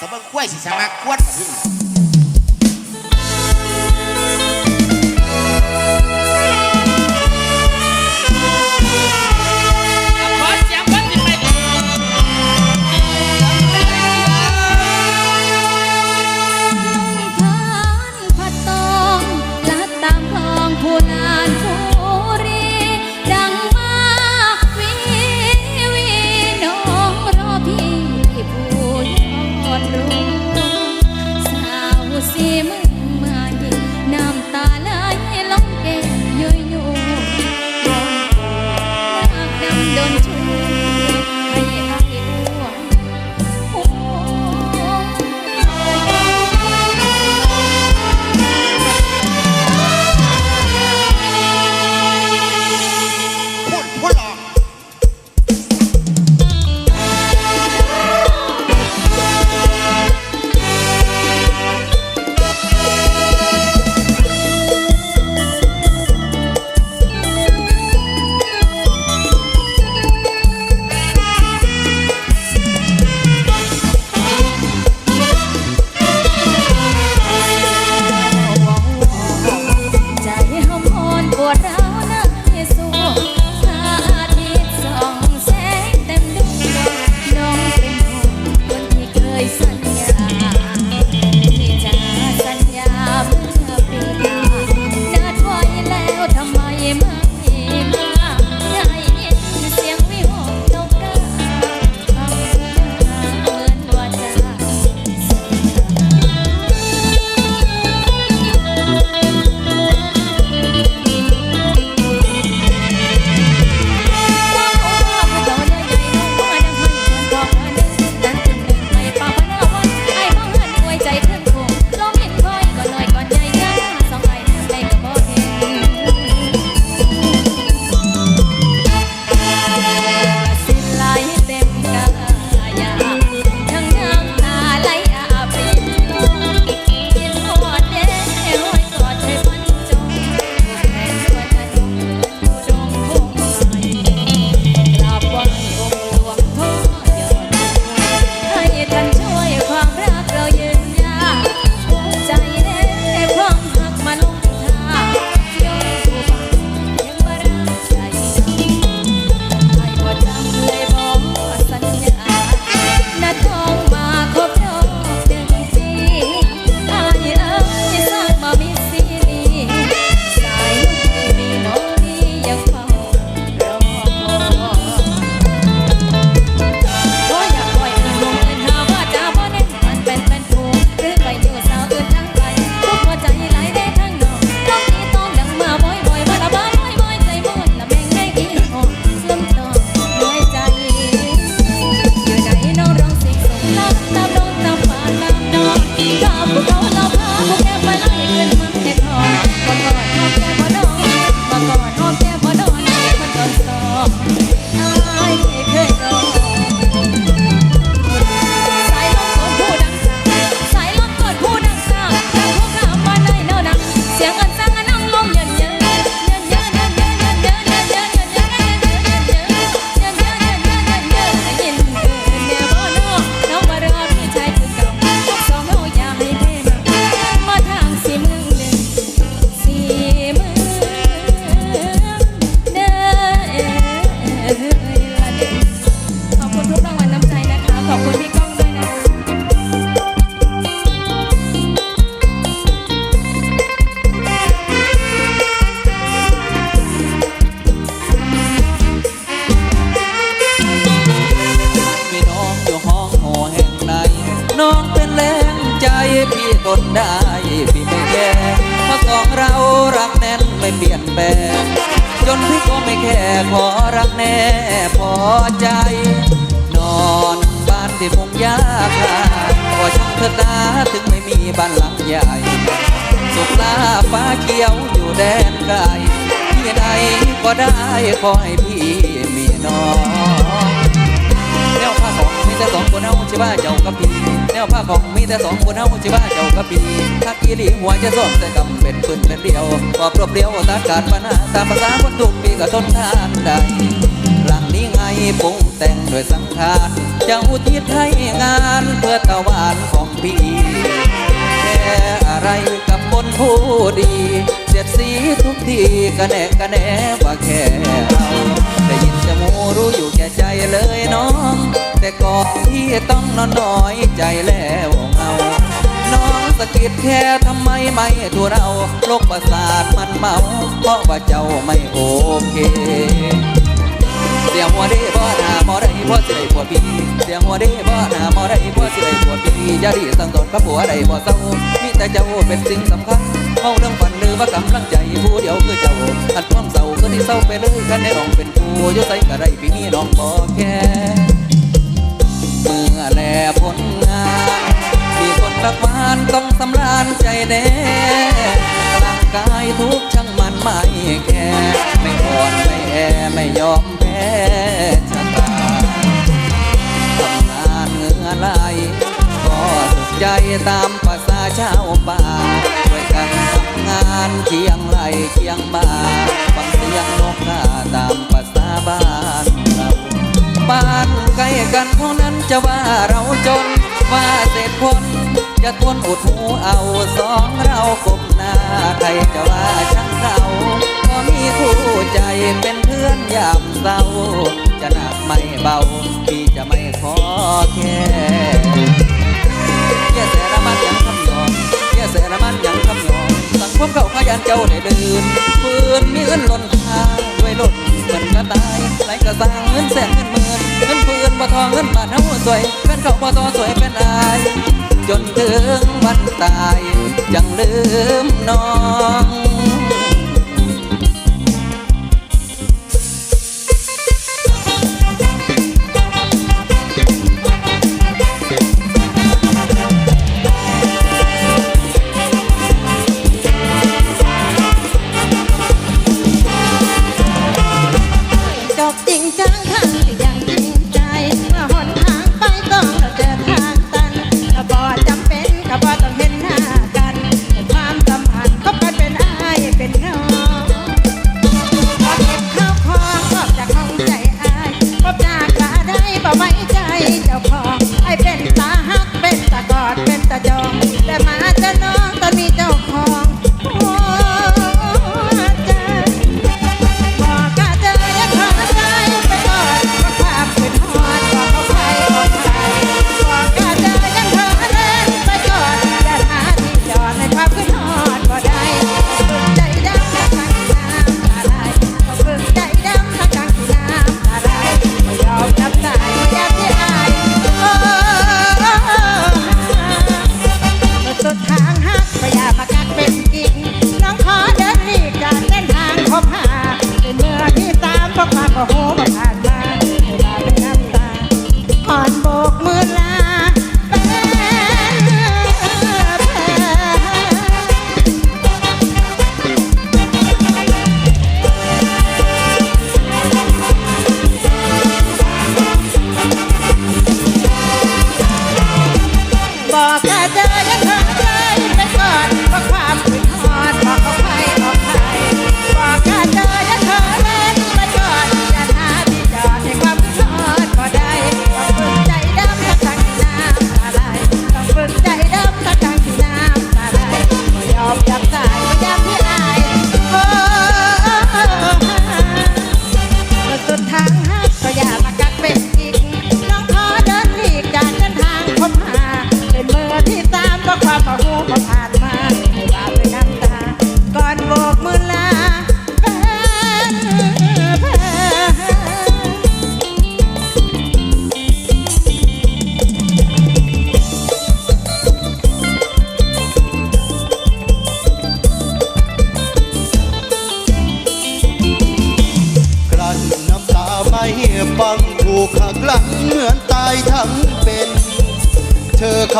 ตบิ่งกล้วยสิสามารถกวนกับพี่ น้องเป็นแรงใจพี่ทนได้ พี่ไม่แย่เพราะสองเรารักแน่นไม่เปลี่ยนแปลงจนพี่ก็ไม่แค่ขอรักแน่พอใจ นอนบ้านที่มุงยาคาก็ช่างเถิดนาถึงไม่มีบ้านหลังใหญ่สุขลาฟ้าเขียวอยู่แดนไกลที่ใดก็ได้ขอให้พี่มีน้อง แต่สองคนเอาชิบ้าเจ้ากับพี่แนวผ้าของมีแต่สองคนเอาชิบ้าเจ้ากับพี่ทักอีหลีหัวจะซ่อนแต่กำเป็นปืนเป็นเดียวปอบรบเดียวตัดขาดปัญหาตามภาษาคนทุกปีก็ทนทานได้หลังนี้ไงปรุงแต่งด้วยสังขารจะอุทิศให้งานเพื่อตะวันของพี่แค่อะไรกับคนผู้ดีเสียดสีทุกทีกระแนกกระแนว่าแค่เราได้ยินจะมูรู้อยู่แก่ใจเลยน้อง แต่ก่อนที่ต้องนอนน้อยใจแล้วเงาน้องสะกิดแค่ทำไมไม่ตัวเราโรคประสาทมันเมา เพราะว่าเจ้าไม่โอเค เสียงหัวเด้บ่หน้าหมอได้บ่สิได้ปวดปีเสียงหัวเด้บ่หน้าหมอได้บ่สิได้ปวดปีอย่าดีสังตนกับผัวได้บ่เศร้ามีแต่เจ้าเป็นสิ่งสำคัญเมาเรื่องฝันหรือว่ากำลังใจผู้เดียวคือเจ้าอันความเศร้าก็ที่เศร้าไปเลยคันได้น้องเป็นผู้ยู่ใส่ก็ได้พี่มีน้องบ่แค่ เมื่อแลผลงานมีคนรักมานต้องสำราญใจแน่ร่างกายทุกช่างมันไม่แค่ไม่อ่อนไม่แอไม่ยอมแพ้ชะตาทำงานเหงื่อไหลก็สุขใจตามภาษาชาวป่าด้วยกันทำงานเคียงไหลเคียงบ่าฟังเสียงนกกาตามภาษาบ้าน บ้านใกล้กันเท่านั้นจะว่าเราจน ว่าเศษคนจะทนอดหูเอาสองเรากลมหน้าใครจะว่าช่างเราก็มีคู่ใจเป็นเพื่อนยามเศร้า จะหนักไม่เบาพี่จะไม่ขอแค่แย่แสละมันยังคำยอมแย่แสละมันยังคำยอมสังคมเขาขยันเจ้าได้ลื่นปืนมีเงินล่นทางด้วยล่นเงินก็ตายไรก็สร้างเงินแสนเงิน หมื่นเงินปืนบ่ทองเงินบานเฮาสวยเป็นเขาบ่ทอสวยเป็นอาย จนถึงวันตายยังลืมน้อง บอกกะเจอยังเธอ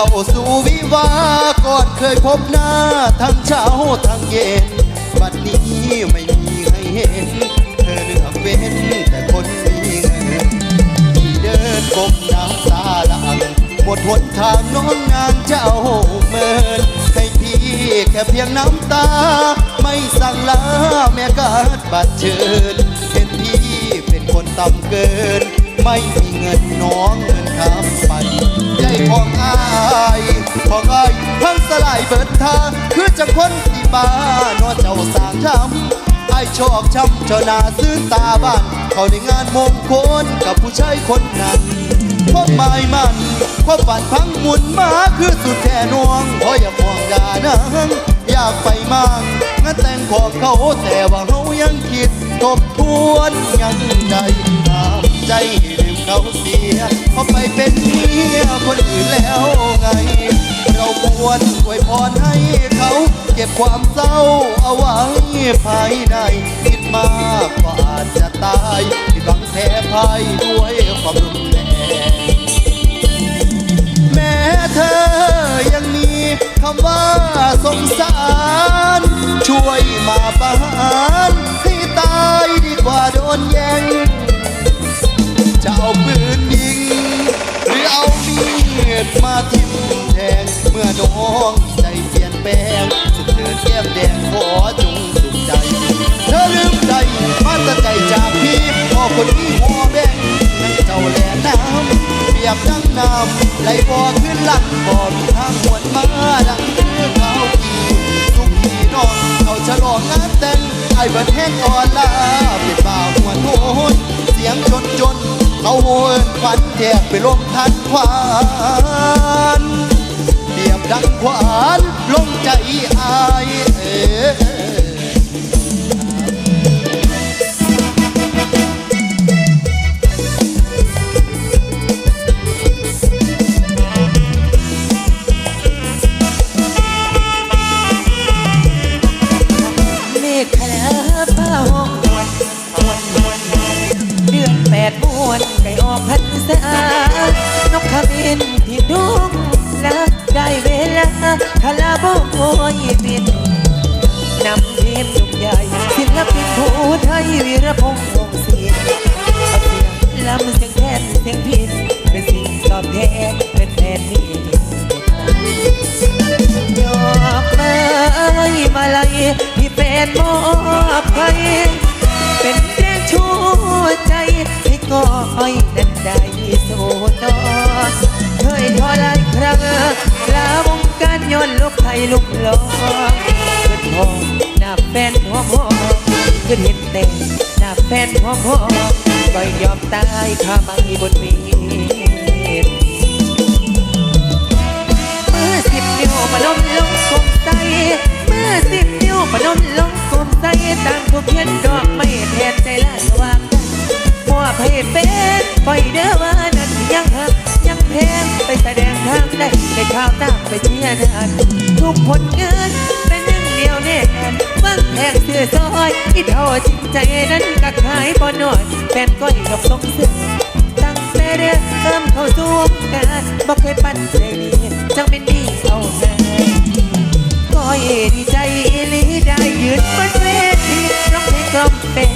เข้าสู่วิวาก่อนเคยพบหน้า ทั้งเช้าทั้งเย็น บัดนี้ไม่มีให้เห็น เธอเลือกเว้นแต่คนมีเงินที่เดินก้มน้ำตาหลังหมดหนทางน้องนางเจ้าเมินให้พี่แค่เพียงน้ำตา ไม่สั่งลาแม่กาดบัดเชิญเห็นพี่เป็นคนต่ำเกิน ไม่มีเงินน้องเงินคำไป ของอายของอายทั้งสลายเบิดทาคือจังคนที่บ้านอเจ้าสางทำไอายชอกช้ำเจ้านาซื้อตาบ้าน เขาในงานมงคลกับผู้ชายคนนั้นความหมายมันความฝันพังหมุนมาคือสุดแท่นวงเพราะอยากห่วงยานังอยากไปมั่งงานแต่งของเขาแต่ว่าเขายังคิดทบทวนยังใดตามใจ เขาเสียเขาไปเป็นเมียคนอื่นแล้วไง เราควรอวยพรให้เขาเก็บความเศร้าเอาไว้ภายใน คิดมากก็อาจจะตายที่บังแพ้ภัย คนนี้หัวแบ่งนั่งเจ้าแหล่น้ำเปียบดังน้ำไหลบ่อขึ้นหลังบ่อมีทางหวนมาดังคือเขาขี่สุขที่น้องเขาฉลองงานแต่งไอ้บิดแห้งอ่อนลาเป็นบ่าวหัวโนนเสียงจนจนเขาโหนขวัญแทบไปลมทันควานเปียบดังขวานลงใจอายเออ ที่เป็นมอบให้เป็นแรงชูใจให้ก็อ้อยนั้นได้สูนอนเคยทอหลายครั้งลาวงการย้อนลูกไทยลุกหลองขึ้นหองหน้าแฟนหัวหอมขึ้นเห็นแต่หน้าแฟนหัวหอมก็ยอมตายข้าไม่บนมี ต่างทุกเพียนดอกไม่แทนใจละสว่างมัวเพเป็นปล่อยเด้อว่านั้นยังหักยังแพงไปแสดงทางได้ได้ข่าวตามไปเชียร์นานทุกผลงานเป็นหนึ่งเดียวแน่นอนเบิ่งแพงเสื้อซอยอีเท่าจริงใจนั้นก็ขายบ่น้อยแฟนก้อยกับทรงเสื้อตั้งแต่เริ่มเข้าสู่วงการบอกเคยปันใจดีจังเป็นดีเอาแเป็น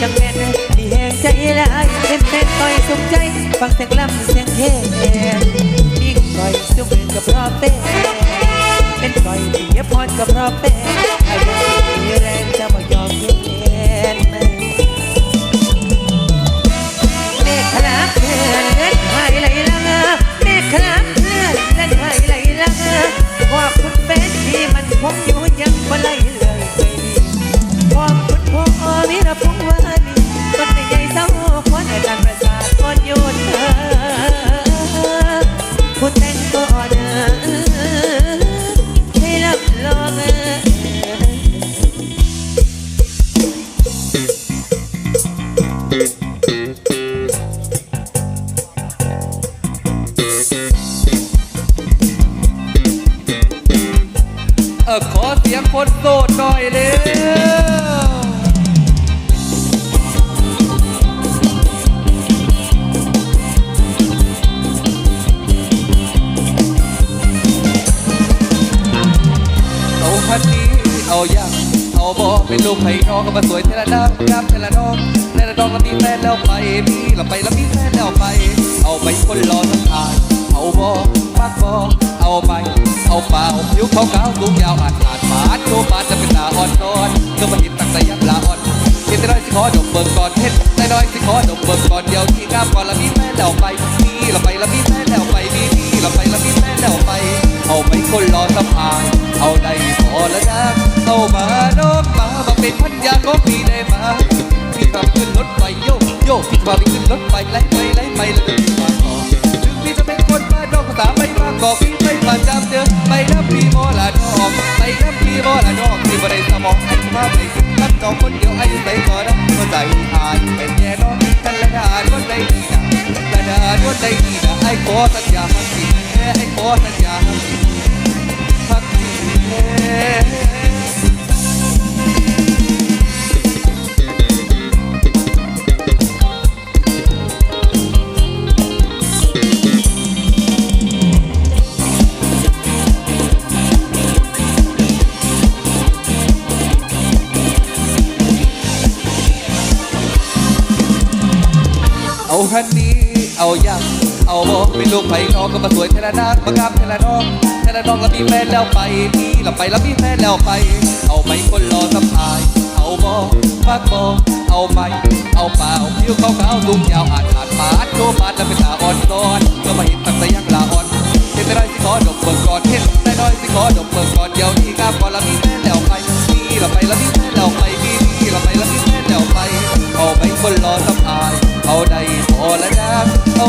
จังแม่นดีแห่งใจหลายเป็นแฟนต่อยสุขใจฟังเสียงลำเสียงเทศมีก่อยสุขกับพราะเป็นเป็นก่อยที่เยพรกับพราะเป็นไอ้ยังมีแรงจะมายอมเย็นเมฆขลาเคลื่อนเล่นหายไหลลังเมฆขลาเคลื่อนเล่นหายไหลลังว่าคุณเป็นที่มันคงอยู่ยังบ่ไหลเลย วิรพงษ์วานีต้นใหญ่เศร้าควันอาจารย์ประสาทอ่อนโยนเธอคุณแต่งก่อนให้รับรองเออขอเสียงคนโสดหน่อยเร็ว เป็นลูกไผ่นองก็มาสวยเทละดังครับเทละน้องเทละน้องก็มีแฟนแล้วไปมีเราไปแล้วมีแฟนแล้วไป เอาไปคนรอทั้งทางเอาบอปักบอเอาไป เอาเปล่าผิวขาวขาวสูงยาวอาดอาดปาดโชว์ปาดจะเป็นตาอ่อนนอนก็มาเห็นตั้งแต่ยับลาอ่อนเห็นแต่น้อยสิขอดมเบิ่งก่อนเฮ็ดแต่น้อยสิขอดมเบิ่งก่อนเดียวที่งามก่อนละมีแฟนแล้วไปมีละไปและมีแฟนแล้วไปมีมีละไปและมีแฟนแล้วไป เอาไปคนรอสะพายเอาได้พอแล้วนะเอามา เป็นพันยาของพี่ได้ไหมพี่พาไปขึ้นรถไฟโยกโยกพี่พาไปขึ้นรถไฟไล่ไปไล่ไปแล้วก็มาต่อถึงพี่จะเป็นคนบ้านนอกภาษาไม่มากกอกพี่ไม่ประจำเจอไปน้ำพี่โมละนอกไปน้ำพี่โมละนอกที่บ่ได้สมองไอ้มาไปขึ้นรับจองคนเดียวไอ้ใส่ก่อนนะก็ใจอายเป็นแย่น้องกันละดาดวันใดดีนะละดาดวันใดดีนะไอ้ขอสัญญาสิไอ้ขอสัญญาพักทีเอ้ เอาคันนี้เอายังเอาบอเป็นลูกไผ่ทองก็มาสวยเทละนางมางามเทละนองเทละนองแล้วมีแฟนแล้วไปพี่เราไปแล้วมีแฟนแล้วไป เอาไหมคนรอสะพาย เอาบอฟากบอเอาไหมเอาเปล่าผิวขาวๆตุ้งยาวอาดอาดปาดโชว์ปาดแล้วเป็นตาอ่อนซ้อนก็มาเห็นตั้งแต่ยังลาอ่อนเห็นแต่ได้สิขอดมเบิ่งก่อนเห็นแต่น้อยสิขอดมเบิ่งก่อนเดี๋ยวนี้งามก่อนแล้วมีแฟนแล้วไปพี่เราไปแล้วมีแฟนแล้วไปพี่พี่เราไปแล้วมีแฟนแล้วไป เอาไหมคนรอสะพาย เขาได้พอแล้วนะเขา